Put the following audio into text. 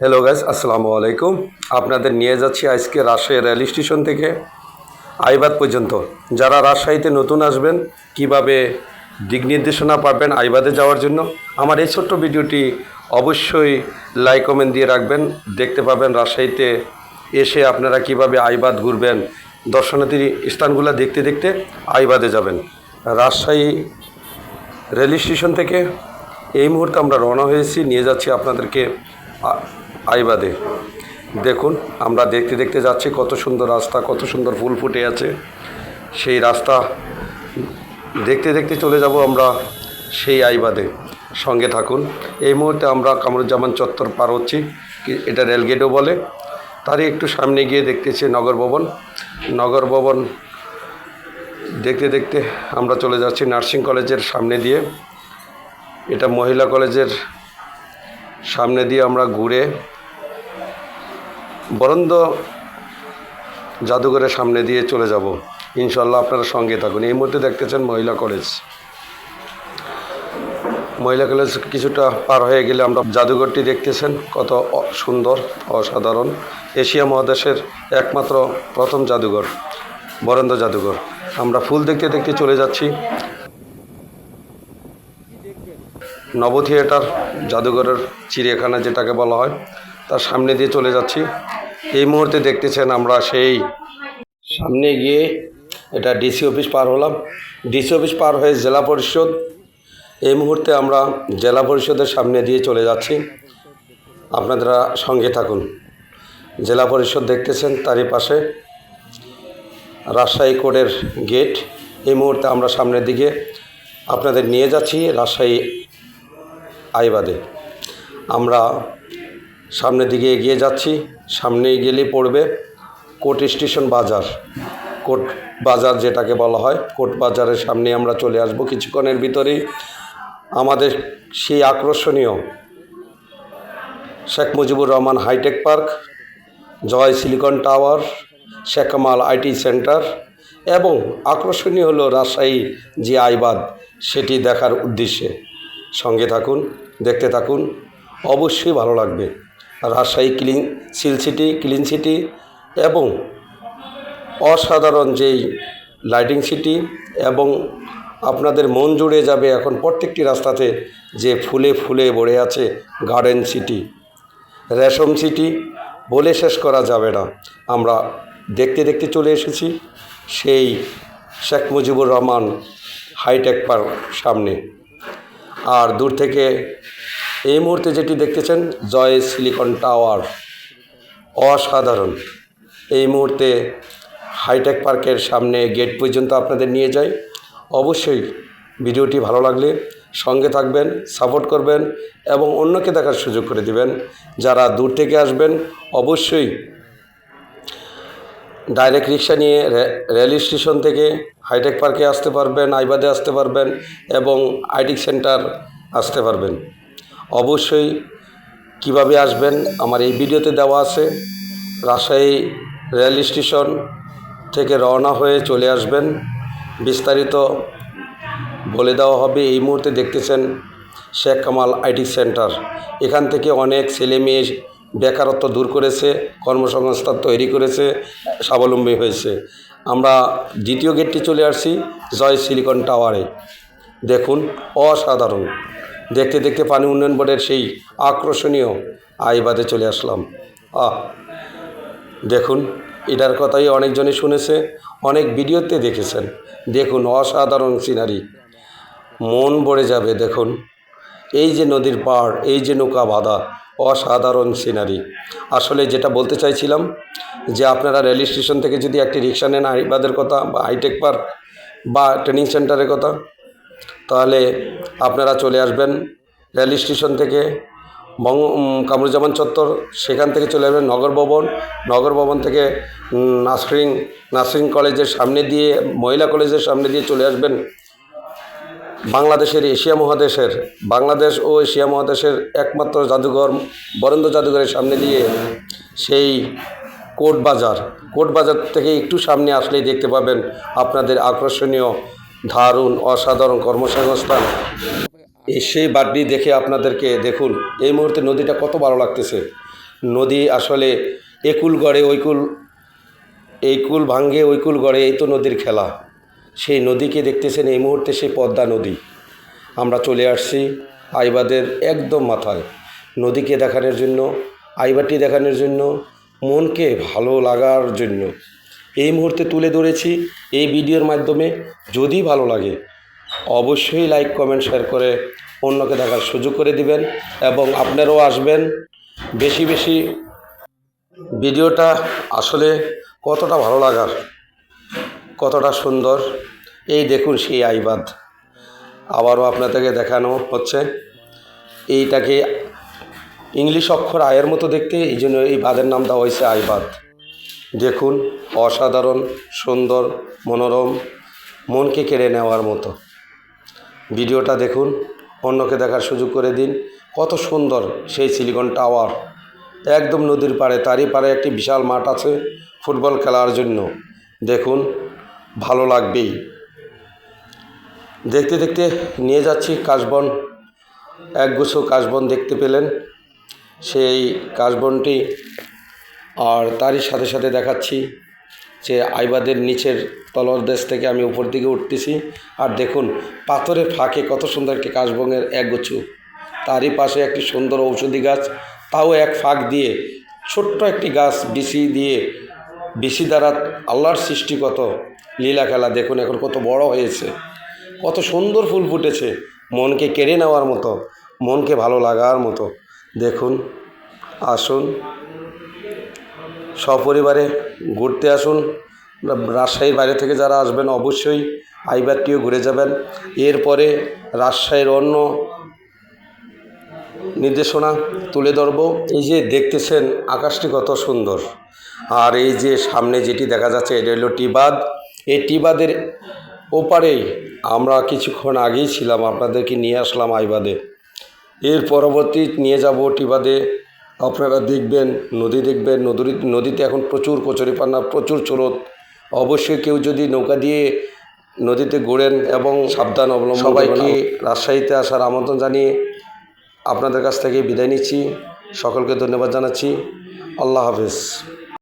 Hello guys আসসালামু আলাইকুম। আপনাদের নিয়ে যাচ্ছি আজকে রাজশাহী রেল স্টেশন থেকে। আইবাদ পর্যন্ত। যারা রাজশাহীতে নতুন আসবেন, কীভাবে দিক নির্দেশনা পাবেন আইবাদে যাওয়ার জন্য, আমার এই ছোট্ট ভিডিওটি অবশ্যই লাইক কমেন্ট দিয়ে রাখবেন। দেখতে পাবেন রাজশাহীতে এসে আপনারা কীভাবে আইবাদ ঘুরবেন। দর্শনার্থী স্থানগুলো দেখতে দেখতে আইবাদে যাবেন। রাজশাহী রেল স্টেশন থেকে এই মুহূর্তে আমরা রওনা হয়েছি। নিয়ে যাচ্ছি আপনাদেরকে আইবাদে। দেখুন, আমরা দেখতে দেখতে যাচ্ছি কত সুন্দর রাস্তা, কত সুন্দর ফুল ফুটে আছে। সেই রাস্তা দেখতে দেখতে চলে যাব আমরা সেই আইবাদে। সঙ্গে থাকুন। এই মুহূর্তে আমরা কামরুজ্জামান চত্বর পার হচ্ছি এটা রেলগেটও বলে। তারই একটু সামনে গিয়ে দেখতেছি নগর ভবন। নগর ভবন দেখতে দেখতে আমরা চলে যাচ্ছি নার্সিং কলেজের সামনে দিয়ে। এটা মহিলা কলেজের সামনে দিয়ে আমরা ঘুরে বরন্দ জাদুঘরের সামনে দিয়ে চলে যাব। ইনশাল্লাহ আপনারা সঙ্গে থাকুন। এই মুহূর্তে দেখতেছেন মহিলা কলেজ। মহিলা কলেজ কিছুটা পার হয়ে গেলে আমরা জাদুঘরটি দেখতেছেন। কত সুন্দর, অসাধারণ। এশিয়া মহাদেশের একমাত্র প্রথম জাদুঘর, বরেন্দ্র জাদুঘর। আমরা ফুল দেখতে দেখতে চলে যাচ্ছি। নব থিয়েটার জাদুঘরের চিড়িয়াখানা যেটাকে বলা হয়। তার সামনে দিয়ে চলে যাচ্ছি। এই মুহূর্তে দেখতেছেন আমরা সেই সামনে গিয়ে এটা ডিসি অফিস পার হলাম। ডিসি অফিস পার হয়ে জেলা পরিষদ। এই মুহূর্তে আমরা জেলা পরিষদের সামনে দিয়ে চলে যাচ্ছি। আপনারা সঙ্গে থাকুন। জেলা পরিষদ দেখতেছেন তারই পাশে রাজশাহী কোর্টের গেট। এই মুহূর্তে আমরা সামনের দিকে আপনাদের নিয়ে যাচ্ছি রাজশাহী আইবাদে। আমরা সামনের দিকে এগিয়ে যাচ্ছি। সামনে গেলেই পড়বে কোর্ট স্টেশন বাজার। কোর্ট বাজার যেটাকে বলা হয় কোর্ট বাজারের সামনে আমরা চলে আসব কিছুক্ষণের ভিতরেই। আমাদের সেই আকর্ষণীয় Sheikh Mujibur Rahman hi tech park, Joy silicon tower, Sheikh Kamal IT centre এবং আকর্ষণীয় হলো রাজশাহী যে আইবাদ, সেটি দেখার উদ্দেশ্যে। সঙ্গে থাকুন, দেখতে থাকুন, অবশ্যই ভালো লাগবে। Rajshahi clean, silk city, clean city এবং অসাধারণ যেই লাইটিং সিটি এবং আপনাদের মন জুড়ে যাবে এখন প্রত্যেকটি রাস্তাতে যে ফুলে ফুলে ভরে আছে গার্ডেন সিটি। রেশম সিটি বলে শেষ করা যাবে না। আমরা দেখতে দেখতে চলে এসেছি সেই Sheikh Mujibur Rahman hi tech park সামনে। আর দূর থেকে এই মুহূর্তে যেটি দেখতেছেন, জয় সিলিকন টাওয়ার। অসাধারণ। এই মুহূর্তে হাইটেক পার্কের সামনে গেট পর্যন্ত আপনাদের নিয়ে যাই। অবশ্যই ভিডিওটি ভালো লাগলে সঙ্গে থাকবেন, সাপোর্ট করবেন এবং অন্যকে দেখার সুযোগ করে দিবেন। যারা দূর থেকে আসবেন, অবশ্যই ডাইরেক্ট রিক্সা নিয়ে রেল স্টেশন থেকে হাইটেক পার্কে আসতে পারবেন, আইবাদে আসতে পারবেন এবং আইটি সেন্টার আসতে পারবেন। অবশ্যই কীভাবে আসবেন? আমার এই ভিডিওতে দেওয়া আছে, রাজশাহী রেল স্টেশন থেকে রওনা হয়ে চলে আসবেন। বিস্তারিত বলে দেওয়া হবে, এই মুহূর্তে দেখতেছেন শেখ কামাল আইটি সেন্টার। এখান থেকে অনেক ছেলে মেয়ে বেকারত্ব দূর করেছে, কর্মসংস্থান তৈরি করেছে, স্বাবলম্বী হয়েছে। আমরা দ্বিতীয় গেটটি চলে আসছি, জয় সিলিকন টাওয়ারে। দেখুন, অসাধারণ। দেখতে দেখতে পানি উন্নয়ন বোর্ডের সেই আকর্ষণীয় আইবাদে চলে আসলাম। আহ, দেখুন, এটার কথাই অনেকজনই শুনেছে, অনেক ভিডিওতে দেখেছেন। দেখুন, অসাধারণ সিনারি মন ভরে যাবে, দেখুন। এই যে নদীর পাড়, এই যে নৌকা বাঁধা, অসাধারণ সিনারি আসলে যেটা বলতে চাইছিলাম, যে আপনারা রেল স্টেশন থেকে যদি একটি রিক্সা নেন, আইবাদের কথা বা হাইটেক পার্ক বা ট্রেনিং সেন্টারের কথা তাহলে আপনারা চলে আসবেন রেল স্টেশন থেকে বঙ্গ কামরুজ্জামান চত্বর, সেখান থেকে চলে আসবেন নগর ভবন। নগর ভবন থেকে নার্সিং নার্সিং কলেজের সামনে দিয়ে, মহিলা কলেজের সামনে দিয়ে চলে আসবেন বাংলাদেশের এশিয়া মহাদেশের, বাংলাদেশ ও এশিয়া মহাদেশের একমাত্র জাদুঘর, বরেন্দ্র জাদুঘরের সামনে দিয়ে সেই কোট বাজার। কোট বাজার থেকে একটু সামনে আসলেই দেখতে পাবেন আপনাদের আকর্ষণীয় দারুণ অসাধারণ কর্মসংস্থান। এই সেই বাড্ডি দেখে আপনাদেরকে দেখুন, এই মুহূর্তে নদীটা কত ভালো লাগতেছে। নদী আসলে একুল গড়ে ওই কুল এই কুল ভাঙ্গে ওই কুল গড়ে, এই তো নদীর খেলা। সেই নদীকে দেখতেছেন, এই মুহূর্তে সেই পদ্মা নদী। আমরা চলে আসছি আইবাদের একদম মাথায়। নদীকে দেখানোর জন্য, আইবাটি দেখানোর জন্য, মনকে ভালো লাগার জন্য। এই মুহূর্তে তুলে ধরেছি এই ভিডিওর মাধ্যমে। যদি ভালো লাগে, অবশ্যই লাইক কমেন্ট শেয়ার করে অন্যকে দেখার সুযোগ করে দিবেন এবং আপনারাও আসবেন। বেশি বেশি ভিডিওটা আসলে কতটা ভালো লাগার, কতটা সুন্দর, এই দেখুন সেই আইবাদ। আবারও আপনাদেরকে দেখানো হচ্ছে। এইটাকে ইংলিশ অক্ষর আয়ের মতো দেখতে, এই জন্য এই বাঁধের নাম দেওয়া হয়েছে আইবাদ। দেখুন, অসাধারণ, সুন্দর, মনোরম, মনকে কেড়ে নেওয়ার মতো। ভিডিওটা দেখুন, অন্যকে দেখার সুযোগ করে দিন। কত সুন্দর সেই সিলিকন টাওয়ার। একদম নদীর পাড়ে, তারই পাড়ে একটি বিশাল মাঠ আছে ফুটবল খেলার জন্য। দেখুন, ভালো লাগবেই। দেখতে দেখতে নিয়ে যাচ্ছি কাশবন। একগুচ্ছ কাশবন দেখতে পেলেন। সেই কাশবনটি আর তারই সাথে সাথে দেখাচ্ছি যে আইবাদের নিচের তলর দেশ থেকে আমি উপর দিকে উঠতেছি। আর দেখুন পাথরের ফাঁকে কত সুন্দর একটি কাশবনের একগুচ্ছ তারই পাশে একটি সুন্দর ঔষধি গাছ। তাও এক ফাঁক দিয়ে ছোট্ট একটি গাছ বিসি দিয়ে বিসি দ্বারা আল্লাহর সৃষ্টি কত লীলা খেলা। দেখুন, এখন কত বড় হয়েছে। কত সুন্দর ফুল ফুটেছে। মনকে কেড়ে নেওয়ার মতো, মনকে ভালো লাগার মতো। দেখুন, আসুন। সপরিবারে ঘুরতে আসুন। রাজশাহীর বাইরে থেকে যারা আসবেন অবশ্যই আইবারটিও ঘুরে যাবেন। এরপরে রাজশাহীর অন্য নির্দেশনা তুলে ধরব। এই যে দেখতেছেন আকাশটি কত সুন্দর। আর এই যে সামনে যেটি দেখা যাচ্ছে, এটা হলো টিবাদ। এই টিবাদের ওপারেই আমরা কিছুক্ষণ আগেই ছিলাম। আপনাদেরকে নিয়ে আসলাম আইবাদে এর পরবর্তী নিয়ে যাব টিবাদে। আপনারা দেখবেন নদী দেখবেন নদী নদীতে এখন প্রচুর কচুরিপানা প্রচুর স্রোত অবশ্যই কেউ যদি নৌকা দিয়ে নদীতে ঘোরেন এবং সাবধান অবলম্বন সবাইকে রাজশাহীতে আসার আমন্ত্রণ জানিয়ে আপনাদের কাছ থেকে বিদায় নিচ্ছি। সকলকে ধন্যবাদ জানাচ্ছি। আল্লাহ হাফেজ।